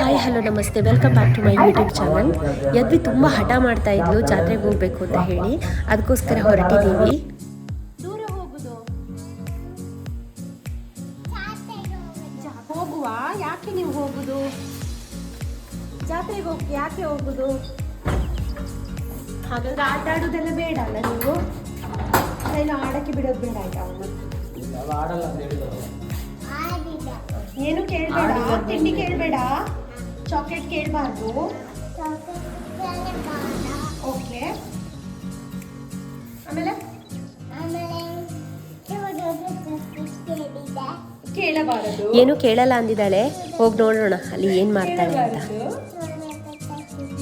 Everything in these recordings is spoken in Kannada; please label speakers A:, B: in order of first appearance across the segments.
A: Hi hello namaste welcome back to my YouTube channel Yadvi ತುಂಬ ಹಠ ಮಾಡ್ತಾ ಇದ್ಲು, ಜಾತ್ರೆಗೆ ಹೋಗ್ಬೇಕು ಅಂತ ಹೇಳಿ. ಅದಕ್ಕೋಸ್ಕರ ಹೊರಟಿದ್ದೀವಿ
B: ಹೋಗುವ? ಯಾಕೆ ನೀವು ಹೋಗುದು? ಜಾತ್ರೆಗೆ ಹೋಗಿ ಯಾಕೆ ಹೋಗುದು? ಹಾಗಾದ್ರೆ ಆಟ ಆಡೋದೆಲ್ಲ ಬೇಡ ಅಲ್ಲ ನೀವು? ಏನು ಆಡಕ್ಕೆ ಬಿಡೋದು ಬೇಡ ಆಯ್ತಾ? ಅವನು ಏನು ಕೇಳಬೇಡ? ತಿಂಡಿ ಕೇಳಬೇಡ? ಚಾಕ್ಲೇಟ್ ಕೇಳಬಾರ್ದು? ಓಕೆ ಆಮೇಲೆ?
A: ಏನು ಕೇಳಲ್ಲ ಅಂದಿದ್ದಾಳೆ. ಹೋಗಿ ನೋಡೋಣ ಅಲ್ಲಿ ಏನು ಮಾಡ್ತಾರೆ ಅಂತ.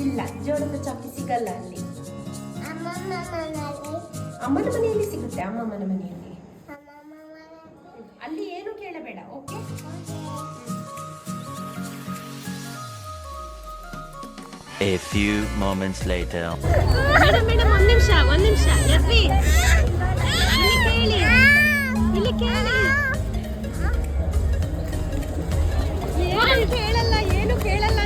B: ಇಲ್ಲ ಜೋಳದ ಚಾಕಿ ಸಿಗಲ್ಲ ಅಲ್ಲಿ. ಅಮ್ಮನ ಮನೆಯಲ್ಲಿ ಸಿಗುತ್ತೆ ಅಮ್ಮಮ್ಮನ ಮನೆಯಲ್ಲಿ. ಅಲ್ಲಿ ಏನು ಕೇಳಬೇಡ okay?
C: A few moments later.
B: Madam madam ಒಂದ್ ನಿಮಿಷ ಒಂದ್ ನಿಮಿಷ. ಯಸ್ವಿ ಇಲ್ಲಿ ಕೇಳಿ ಇಲ್ಲಿ ಕೇಳಿ. ಏನು ಕೇಳಲ್ಲ ಏನು ಕೇಳಲ್ಲ.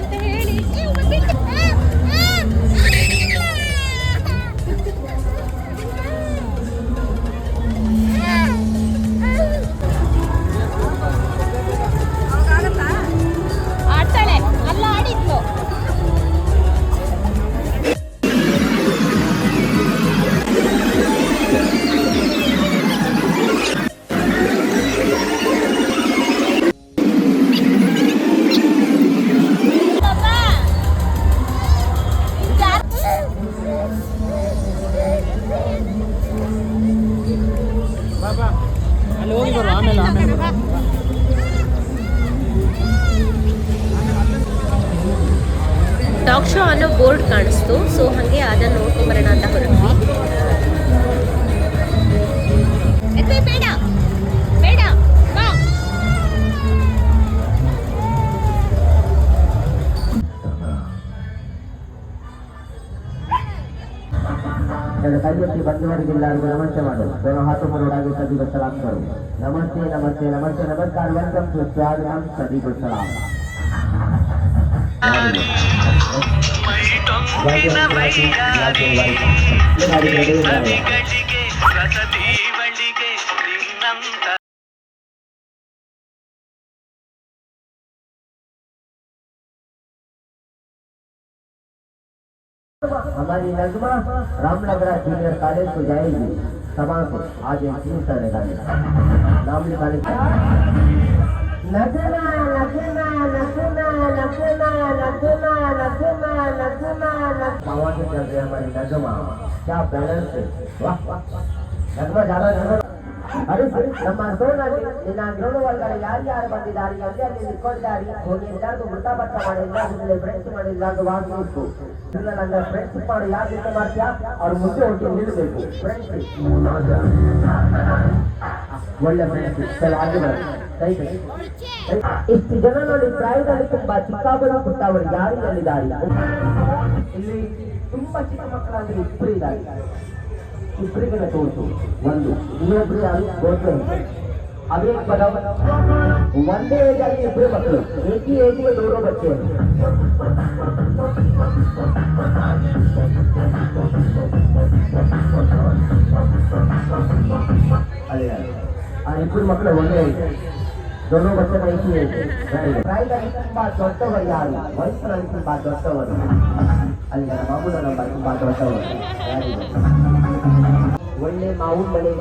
A: ಡಾಗ್ ಶೋ ಅನ್ನೋ ಬೋರ್ಡ್ ಕಾಣಿಸ್ತು ಸೊ ಹಾಗೆ ಅದನ್ನು ನೋಡ್ಕೊಂಬರೋಣ ಅಂತ ಹೊರಟ್ವಿ.
B: ಬೇಡ.
D: ಎರಡು ಕೈಯಲ್ಲಿ ಬಂದವರಿಗೆಲ್ಲರಿಗೂ ನಮಸ್ತೆ ಮಾಡು ಬೇಗ ಹಾತು ಮರುಡಾಗಿ ಸದಿಗೂ ಸಲಾಂ ನಮಸ್ತೆ ನಮಸ್ತೆ ನಮಸ್ತೆ ನಮಸ್ಕಾರ ವೆಲ್ಕಮ್ ಟು ಸ್ವಾಗತಂ ಸದಿಗೂ ಸಲಾಂ Thank you. हमारी नजमा रामनगरा जूनियर कॉलेज को जाएगी। सभा से आज एक तीन करेगा नाम लिखाने नचना नचना नचना नचना नचना नचना नचना आवाज़ से चल रही है हमारी नजमा क्या बैलेंस है? वाह वाह नजमा ज़्यादा नजमा ಅರೆ ನಮ್ಮ ಸೋನಲ್ಲಿ ನಿನ್ನ ನೋಡುವಾಗ ಯಾರು ಯಾರು ಬಂದಿದ್ದಾರೆ ಎಲ್ಲಿ ಅಲ್ಲಿ ನಿಂತ್ಕೊಂಡಿದ್ದಾರೆ ಹೋಗಿ ಎಲ್ಲಾರ್ದು ಮೃತಪಟ್ಟ ಮಾಡಿಲ್ಲ ನಿನ್ನೆ ಫ್ರೆಂಡ್ಸ್ ಮಾಡಿಲ್ಲ ಅದು ವಾಸಿತ್ತು ಇಲ್ಲ ನನ್ನ ಫ್ರೆಂಡ್ಸ್ ಮಾಡಿ ಯಾರು ಜೊತೆ ಮಾಡ್ತೀಯಾ ಅವ್ರ ಮುಂದೆ ಹೋಗಿ ನಿಲ್ಬೇಕು ಫ್ರೆಂಡ್ಸ್ ಒಳ್ಳೆ ಫ್ರೆಂಡ್ಸ್ ಸರಿ ಹಾಗೆ ಮಾಡಿ ಕೈ ಕೈ ಇಷ್ಟು ಜನ ನೋಡಿ ಪ್ರಾಯದಲ್ಲಿ ತುಂಬಾ ಚಿಕ್ಕವರು ಪುಟ್ಟವರು ಯಾರು ಎಲ್ಲಿದ್ದಾರೆ ಇಲ್ಲಿ ತುಂಬಾ ಚಿಕ್ಕ ಮಕ್ಕಳಾಗಿ ಇಬ್ಬರು ಇದ್ದಾರೆ ಇಬ್ಬರಿಗೆ ತೋರಿಸು ಒಂದು ಇನ್ನೊಬ್ರು ಯಾರು ಗೋತ್ರ ಅದೇ ಪದ ಒಂದೇ ಏಜ್ ಅಲ್ಲಿ ಇಬ್ಬರು ಮಕ್ಕಳು ಏಕಿ ಏಜ್ಗೆ ದೂರ ಬಚ್ಚೆ ಅದೇ ಆ ಇಬ್ಬರು ಮಕ್ಕಳು ಒಂದೇ ಏಜ್ दोनों बच्चे का एक ही एज है ಪ್ರಾಯದಲ್ಲಿ ತುಂಬಾ ದೊಡ್ಡವರು ಯಾರು ವಯಸ್ಸಿನಲ್ಲಿ ತುಂಬಾ ದೊಡ್ಡವರು ಅಲ್ಲಿ ನನ್ನ ಮಾಮೂಲ ನಮ್ಮ ತುಂಬಾ ದೊಡ್ಡವರು ಯಾರಿಗೂ ಒಳ್ಳೆ ಮಾವುನ್ ಮನೆ.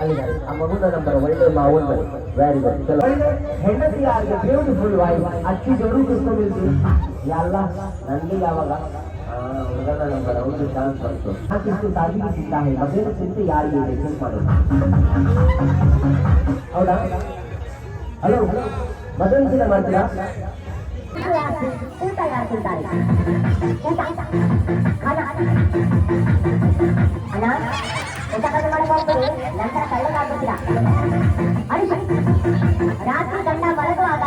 D: ಅಲ್ಲಿ ಆ ಮಗುನ ನಂಬರ್ ಒಳ್ಳೆ ಮಾವುನ್ ಮನೆ. ವೆರಿ ಗುಡ್ ಚಲೋ. ಹೆಂಡತಿ ಯಾರಿಗೆ ಬ್ಯೂಟಿಫುಲ್ ವಾಯ್ಸ್ ಅಕ್ಕಿ ಜೋರು ಕೂತ್ಕೊಂಡಿರ್ತೀವಿ. ಎಲ್ಲ ನನಗೆ ಯಾವಾಗ? ಹುಡುಗನ ನಂಬರ್. ಅವ್ರಿಗೆ ಚಾನ್ಸ್ ಬಂತು. ಹಾಕಿಷ್ಟು ತಾಜಿಗೆ ಸಿಗ್ತಾ ಇದೆ ಮಗನ ಚಿಂತೆ ಯಾರಿಗೆ ಮಾಡೋದು? ಹೌದಾ? ಹಲೋ ಮದುವೆ ದಿನ ಮಾಡ್ತೀರಾ?
E: ಊಟ ಯಾರು ತಿಂತಾರೆ ಊಟ ಖಾನ ಅಣ್ಣ ಊಟ ಕಡಿಮೆ ಮಾಡಕ್ ಹೋಗ್ಬೇಡಿ ನಂತರ ಕಳ್ಳಗಾಗ್ಬಿಟ್ಟಿರ ಅಡಿ ರಾತ್ರಿ ಗಂಡ ಮಲಗುವಾಗ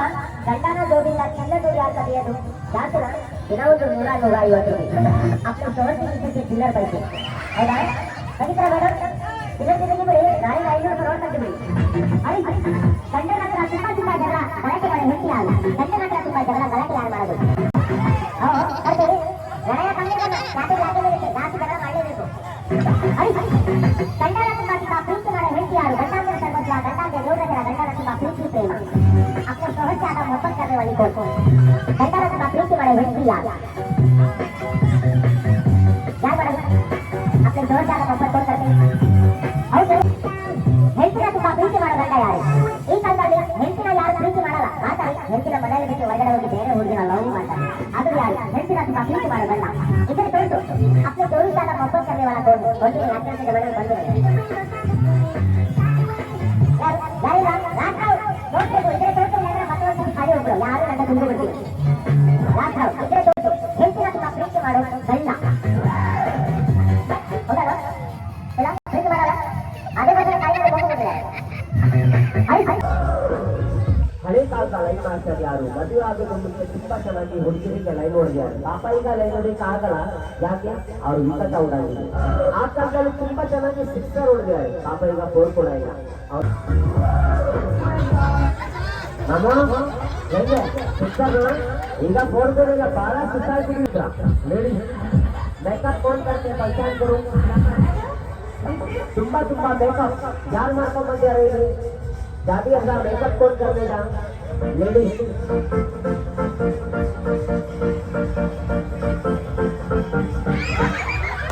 E: ಗಂಡನ ಜೋಡಿಲ್ಲ ಚೆಲ್ಲ ಜೋಡಿ ಯಾರು ಕದಿಯೋದು ಜಾತರ ದಿನ ಒಂದು ನೂರ ನೂರ ಐವತ್ತು ರೂಪಾಯಿ ಅಪ್ಪ ಸವರ್ತಿ ಚಿಲ್ಲರ್ ಬೈಕು ಹೌದಾ ಕಡಿತಾರ ಮೇಡಮ್ ಇವತ್ತಿಗೆ ಬಿಡಿ ನಾಳೆ ಐನೂರು ರೂಪಾಯಿ ರೋಡ್ ಬಿಡಿ ಅಡಿ ಗಂಡನ ಹತ್ರ ತುಂಬಾ ತುಂಬಾ ಜಗಳ ಗಲಾಟೆ ಮಾಡಿ ಹೆಂಡತಿ ಅಲ್ಲ ಗಂಡನ
D: Dạ. ಹೊಡೆದಿದ್ದಾರೆ ಪಾಪ ಈಗ ಲೈನ್ ಹೊಡಿಯಕ್ಕೆ ಆಗಲ್ಲ ಯಾಕೆ ಅವ್ರು ವಿಕಟ ಉಡಾಗಿದೆ ಆ ಕಾಲದಲ್ಲಿ ತುಂಬಾ ಚೆನ್ನಾಗಿ ಸಿಕ್ಸರ್ ಹೊಡೆದಿದ್ದಾರೆ ಪಾಪ ಈಗ ಫೋರ್ ಕೂಡ ಇಲ್ಲ ಅವ್ರು ಮಾಮ ಹೆಂಗೆ ಸಿಕ್ಸರ್ ಈಗ ಫೋರ್ ಕೂಡ ಇಲ್ಲ ಬಹಳ ಸುತ್ತಾಡ್ತಿದ್ರ ಹೇಳಿ ಮೇಕಪ್ ಫೋನ್ ಕರ್ತೆ ಪೈಸಾನ್ ಕೊಡು ತುಂಬಾ ತುಂಬಾ ಮೇಕಪ್ ಯಾರು ಮಾಡ್ಕೊಂಡ್ ಬಂದ್ಯಾರ ಇಲ್ಲಿ ಜಾತಿ ಅಂತ ಮೇಕಪ್ ಕೋಡ್ ಕರ್ಬೇಡ ಲೇಡಿ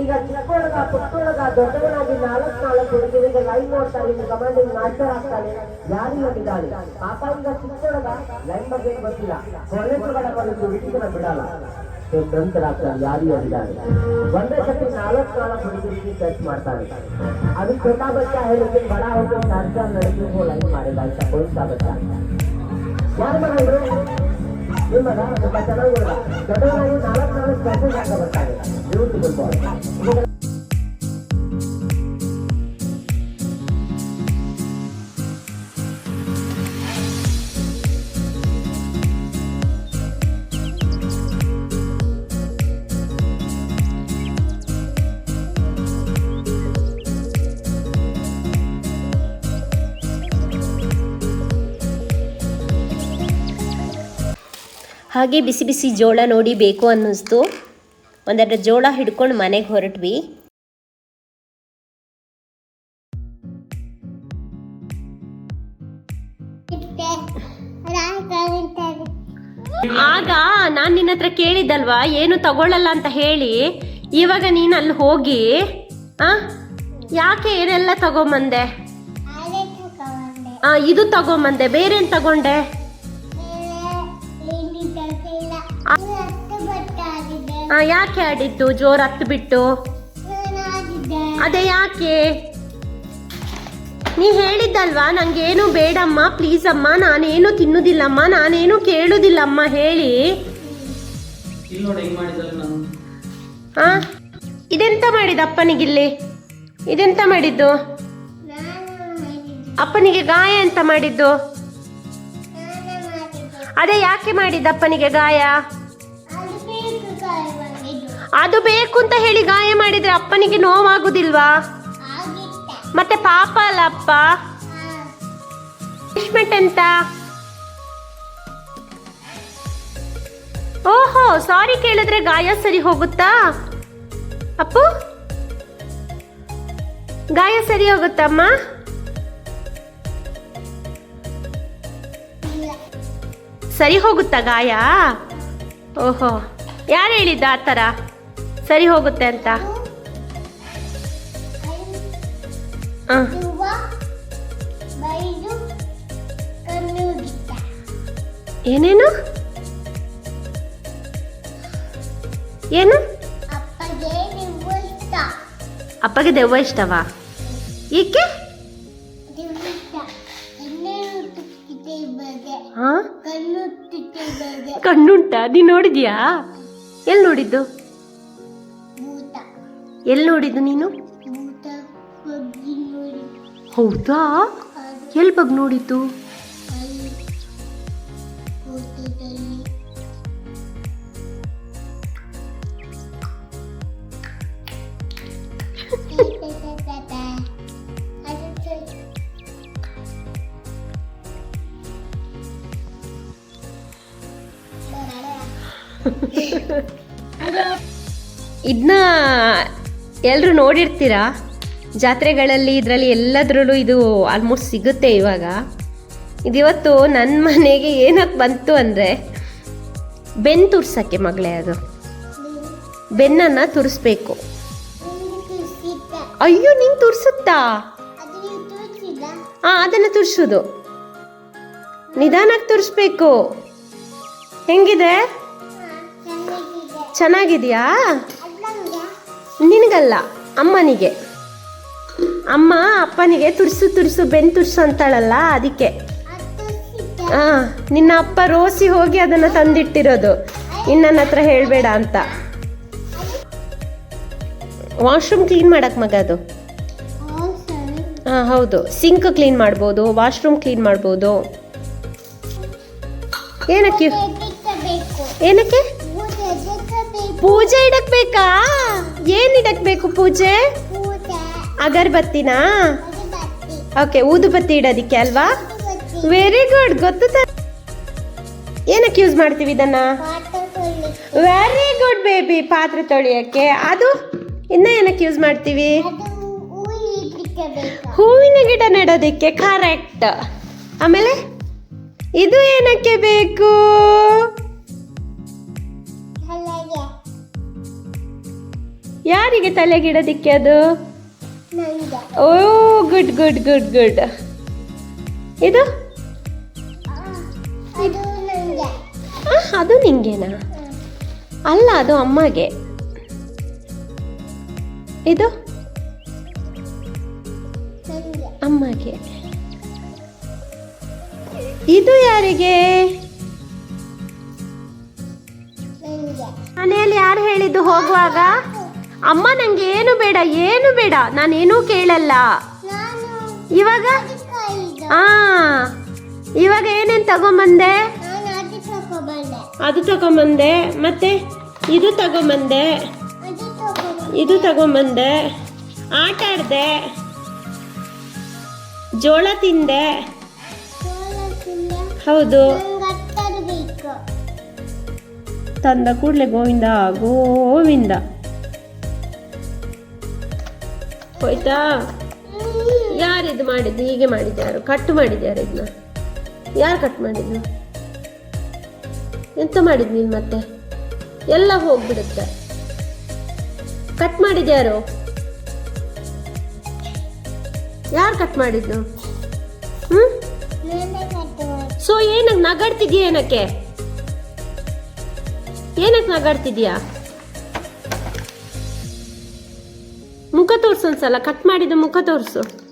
D: ಈಗ ಚಿಕ್ಕವಳಗ ಪುಟ್ಟೊಳಗ ದೊಡ್ಡವನಾಗಿ ನಾಲ್ಕು ನಾಲ್ಕು ಹುಡುಗರಿಗೆ ಲೈನ್ ನೋಡ್ತಾನೆ ಕಮಾಂಡಿಂಗ್ ಮಾಸ್ಟರ್ ಆಗ್ತಾನೆ ಯಾರಿಲ್ಲ ಬಿಡಾಳೆ ಪಾಪ ಈಗ ಚಿಕ್ಕವಳಗ ಲೈನ್ ಬಗ್ಗೆ ಗೊತ್ತಿಲ್ಲ ಹೊರಗಡೆ ಒಂದು ಹುಡುಗಿನ ಬಿಡಲ್ಲ ನಂತರ ಯಾರಿಯ ಬಿಡಾಳೆ ಒಂದೇ ಸತಿ ನಾಲ್ಕು ನಾಲ್ಕು ಹುಡುಗರಿಗೆ ಟಚ್ ಮಾಡ್ತಾನೆ ಅದು ಛೋಟಾ ಬಚ್ಚಾ ಹೇಳಿದ್ರೆ ಬಡ ಹೋಗಿ ಸರ್ಕಾರ ನಡೆಸಿಗೂ ಲೈನ್ ಮಾಡಿಲ್ಲ ಅಂತ ಕೊಳ್ತಾ ಬಚ್ಚ ಯಾರು ಮಾಡಿದ್ರು ನಿಮ್ಮ ಬಚ್ಚ ದೊಡ್ಡವನಾಗಿ ನಾಲ್ಕು ನಾಲ್ಕು ಮೆಸೇಜ್ ಹಾಕಬೇಕಾಗಿಲ್ಲ
A: ಹಾಗೆ ಬಿಸಿ ಬಿಸಿ ಜೋಳ ನೋಡಿ ಬೇಕು ಅನ್ನಿಸ್ತು. ಒಂದೆರಡು ಜೋಳ ಹಿಡ್ಕೊಂಡು ಮನೆಗೆ ಹೊರಟ್ವಿ. ಆಗ ನಾನು ನಿನ್ನ ಹತ್ರ ಕೇಳಿದ್ದಲ್ವಾ? ಏನು ತಗೊಳ್ಳಲ್ಲ ಅಂತ ಹೇಳಿ. ಇವಾಗ ನೀನು ಅಲ್ಲಿ ಹೋಗಿ ಆ? ಯಾಕೆ ಏನೆಲ್ಲ ತಗೊಂಬಂದೆ? ಆ ಇದು ತಗೊಂಬಂದೆ. ಏನು ತಗೊಂಡೆ? ಯಾಕೆ ಆಡಿದ್ದು? ಜೋರ್ ಹತ್ತು ಬಿಟ್ಟು ಅದೇ ಯಾಕೆ? ನೀ ಹೇಳಿದ್ದಲ್ವಾ? ನಂಗೇನು ಬೇಡಮ್ಮ ಪ್ಲೀಸ್ ಅಮ್ಮ ನಾನೇನು ತಿನ್ನುದಿಲ್ಲಮ್ಮ ನಾನೇನು ಕೇಳುದಿಲ್ಲಮ್ಮ ಹೇಳಿ. ಆ ಇದೆಂತ ಮಾಡಿದ ಅಪ್ಪನಿಗಿಲ್ಲಿ? ಇದೆಂತ ಮಾಡಿದ್ದು? ಅಪ್ಪನಿಗೆ ಗಾಯ ಎಂತ ಮಾಡಿದ್ದು. ಅದೇ ಯಾಕೆ ಮಾಡಿದ್ದ ಅಪ್ಪನಿಗೆ ಗಾಯ? ಅದು ಬೇಕು ಅಂತ ಹೇಳಿ ಗಾಯ ಮಾಡಿದ್ರೆ ಅಪ್ಪನಿಗೆ ನೋವಾಗುದಿಲ್ವಾ? ಮತ್ತೆ ಪಾಪ ಅಲ್ಲ ಅಪ್ಪ? ಪನಿಷ್ಮೆಂಟ್ ಎಂತ? ಓಹೋ ಸಾರಿ ಕೇಳಿದ್ರೆ ಗಾಯ ಸರಿ ಹೋಗುತ್ತಾ? ಅಪ್ಪು? ಗಾಯ ಸರಿ ಹೋಗುತ್ತಮ್ಮ? ಸರಿ ಹೋಗುತ್ತಾ ಗಾಯ? ಓಹೋ, ಯಾರು ಹೇಳಿದ್ದ ಆ ಥರ? ಸರಿ ಹೋಗುತ್ತೆ ಅಂತ ಹಾಂ ಏನೇನು ಏನು ಅಪ್ಪಗೆ ದೆವ್ವ ಇಷ್ಟವಾ ಏಕೆ ಕಣ್ಣುಂಟಾ ನೀನು ನೋಡಿದ್ಯಾ ಎಲ್ಲಿ ನೋಡಿದ್ದು ಎಲ್ಲಿ ನೋಡಿದ್ದು ನೀನು? ಹೌದಾ? ಎಲ್ಲಿ ಬಗ್ ನೋಡಿದ್ದು? ಇದನ್ನ ಎಲ್ಲರೂ ನೋಡಿರ್ತೀರಾ? ಜಾತ್ರೆಗಳಲ್ಲಿ ಇದರಲ್ಲಿ ಎಲ್ಲದರಲ್ಲೂ ಇದು ಆಲ್ಮೋಸ್ಟ್ ಸಿಗುತ್ತೆ ಇವಾಗ. ಇದಿವತ್ತು ನನ್ನ ಮನೆಗೆ ಏನಕ್ಕೆ ಬಂತು ಅಂದರೆ ಬೆನ್ನು ತುರ್ಸೋಕ್ಕೆ ಮಗಳೇ ಅದು. ಬೆನ್ನನ್ನು ತುರಿಸ್ಬೇಕು. ಅಯ್ಯೋ ನೀನು ತುರ್ಸುತ್ತಾ? ಹಾಂ ಅದನ್ನು ತುರ್ಸೋದು. ನಿಧಾನಕ್ಕೆ ತುರಿಸ್ಬೇಕು. ಹೆಂಗಿದೆ? ಚೆನ್ನಾಗಿದೆಯಾ? ನಿನಗಲ್ಲ ಅಮ್ಮನಿಗೆ. ಅಮ್ಮ ಅಪ್ಪನಿಗೆ ತುರ್ಸು ತುರ್ಸು ಬೆನ್ ತುರ್ಸು ಅಂತಾಳಲ್ಲ ಅದಕ್ಕೆ. ಹಾ ನಿನ್ನ ಅಪ್ಪ ರೋಸಿ ಹೋಗಿ ಅದನ್ನ ತಂದಿಟ್ಟಿರೋದು. ಇನ್ನು ನನ್ನ ಹತ್ರ ಹೇಳಬೇಡ ಅಂತ. ವಾಶ್ರೂಮ್ ಕ್ಲೀನ್ ಮಾಡಕ್ ಮಗ ಅದು. ಹಾಂ ಹೌದು. ಸಿಂಕ್ ಕ್ಲೀನ್ ಮಾಡ್ಬೋದು ವಾಶ್ರೂಮ್ ಕ್ಲೀನ್ ಮಾಡ್ಬೋದು. ಏನಕ್ಕೆ? ಏನಕ್ಕೆ? ಪೂಜೆ ಇಡಕ್ ಬೇಕಾ? ಏನ್ ಇಡಕ್ ಬೇಕು ಪೂಜೆ? ಅಗರ್ಬತ್ತಿನಾ? ಓಕೆ ಊದುಬತ್ತಿ ಇಡೋದಿಕ್ಕೆ ಅಲ್ವಾ? ವೆರಿ ಗುಡ್ ಗೊತ್ತು ಏನಕ್ಕೆ ಯೂಸ್ ಮಾಡ್ತೀವಿ ಇದನ್ನ? ವೆರಿ ಗುಡ್ ಬೇಬಿ ಪಾತ್ರೆ ತೊಳಿಯಕ್ಕೆ. ಅದು ಇನ್ನ ಏನಕ್ಕೆ ಯೂಸ್ ಮಾಡ್ತೀವಿ? ಹೂವಿನ ಗಿಡ ನೆಡೋದಿಕ್ಕೆ ಕರೆಕ್ಟ್ ಆಮೇಲೆ ಇದು ಏನಕ್ಕೆ ಬೇಕು? ಯಾರಿಗೆ ತಲೆಗಿಡೋದಿಕ್ಕೆ ಅದು? Oh good good good good. ಇದು? ಅದು ನಿಂಗೆನಾ? ಅಲ್ಲ ಅದು ಅಮ್ಮಗೆ. ಇದು? ಅಮ್ಮಗೆ. ಇದು ಯಾರಿಗೆ? ಮನೆಯಲ್ಲಿ ಯಾರು ಹೇಳಿದ್ದು ಹೋಗುವಾಗ? ಅಮ್ಮ ನಂಗೆ ಏನು ಬೇಡ ಏನು ಬೇಡ ನಾನೇನೂ ಕೇಳಲ್ಲ. ಇವಾಗ? ಆ ಇವಾಗ ಏನೇನು ತಗೊಂಬಂದೆ? ಅದು ತಗೊಂಬಂದೆ ಮತ್ತೆ ಇದು ತಗೊಂಬಂದೆ ಇದು ತಗೊಂಬಂದೆ ಆಟ ಆಡ್ದೆ ಜೋಳ ತಿಂದೆ. ಹೌದು. ತಂದ ಕೂಡಲೇ ಗೋವಿಂದ ಗೋವಿಂದ. ಹೋಯ್ತಾ? ಯಾರಿದು ಮಾಡಿದ್ದು? ಹೀಗೆ ಮಾಡಿದ್ಯಾರು ಕಟ್ ಮಾಡಿದ್ಯಾರು ಇದನ್ನ ಯಾರು ಕಟ್ ಮಾಡಿದ್ದು ಎಂತ ಮಾಡಿದ್ ನೀನು ಮತ್ತೆ? ಎಲ್ಲ ಹೋಗ್ಬಿಡುತ್ತೆ. ಕಟ್ ಮಾಡಿದ್ಯಾರು ಯಾರು? ಕಟ್ ಮಾಡಿದ್ದು ಹ್ಮ್? ಸೊ ಏನಕ್ಕೆ ನಗಾಡ್ತಿದ್ಯಾ ಏನಕ್ಕೆ? ಏನಕ್ಕೆ ನಗಾಡ್ತಿದ್ಯಾ? ತೋರ್ಸು ಒಂದ್ಸಲ ಕಟ್ ಮಾಡಿದ ಮುಖ ತೋರಿಸು.